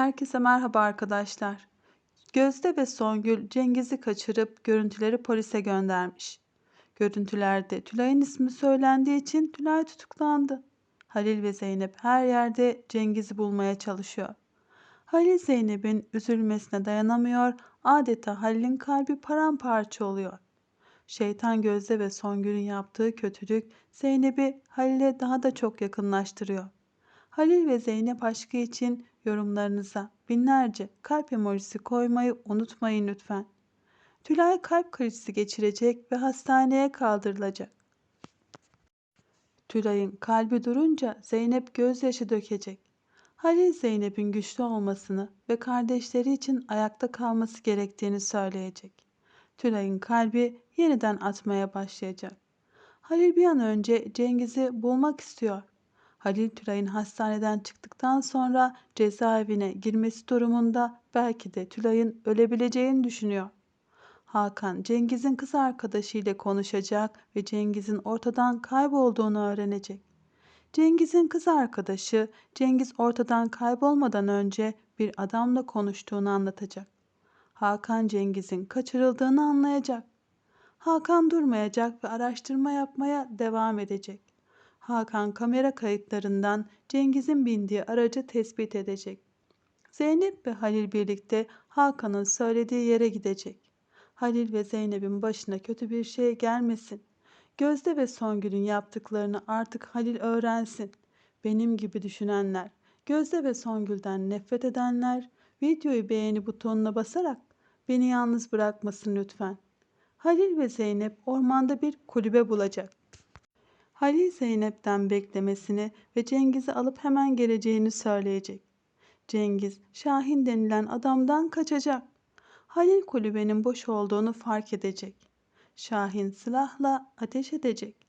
Herkese merhaba arkadaşlar. Gözde ve Songül Cengiz'i kaçırıp görüntüleri polise göndermiş. Görüntülerde Tülay'ın ismi söylendiği için Tülay tutuklandı. Halil ve Zeynep her yerde Cengiz'i bulmaya çalışıyor. Halil Zeynep'in üzülmesine dayanamıyor, adeta Halil'in kalbi paramparça oluyor. Şeytan Gözde ve Songül'ün yaptığı kötülük Zeynep'i Halil'e daha da çok yakınlaştırıyor. Halil ve Zeynep aşkı için yorumlarınıza binlerce kalp emojisi koymayı unutmayın lütfen. Tülay kalp krizi geçirecek ve hastaneye kaldırılacak. Tülay'ın kalbi durunca Zeynep gözyaşı dökecek. Halil Zeynep'in güçlü olmasını ve kardeşleri için ayakta kalması gerektiğini söyleyecek. Tülay'ın kalbi yeniden atmaya başlayacak. Halil bir an önce Cengiz'i bulmak istiyor. Halil Tülay'ın hastaneden çıktıktan sonra cezaevine girmesi durumunda belki de Tülay'ın ölebileceğini düşünüyor. Hakan Cengiz'in kız arkadaşı ile konuşacak ve Cengiz'in ortadan kaybolduğunu öğrenecek. Cengiz'in kız arkadaşı Cengiz ortadan kaybolmadan önce bir adamla konuştuğunu anlatacak. Hakan Cengiz'in kaçırıldığını anlayacak. Hakan durmayacak ve araştırma yapmaya devam edecek. Hakan kamera kayıtlarından Cengiz'in bindiği aracı tespit edecek. Zeynep ve Halil birlikte Hakan'ın söylediği yere gidecek. Halil ve Zeynep'in başına kötü bir şey gelmesin. Gözde ve Songül'ün yaptıklarını artık Halil öğrensin. Benim gibi düşünenler, Gözde ve Songül'den nefret edenler videoyu beğeni butonuna basarak beni yalnız bırakmasın lütfen. Halil ve Zeynep ormanda bir kulübe bulacak. Halil Zeynep'ten beklemesini ve Cengiz'i alıp hemen geleceğini söyleyecek. Cengiz, Şahin denilen adamdan kaçacak. Halil kulübenin boş olduğunu fark edecek. Şahin silahla ateş edecek.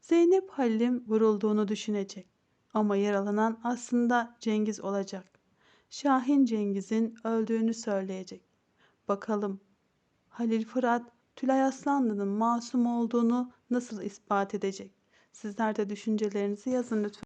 Zeynep Halil'in vurulduğunu düşünecek. Ama yaralanan aslında Cengiz olacak. Şahin Cengiz'in öldüğünü söyleyecek. Bakalım Halil Fırat Tülay Aslanlı'nın masum olduğunu nasıl ispat edecek? Sizler de düşüncelerinizi yazın lütfen.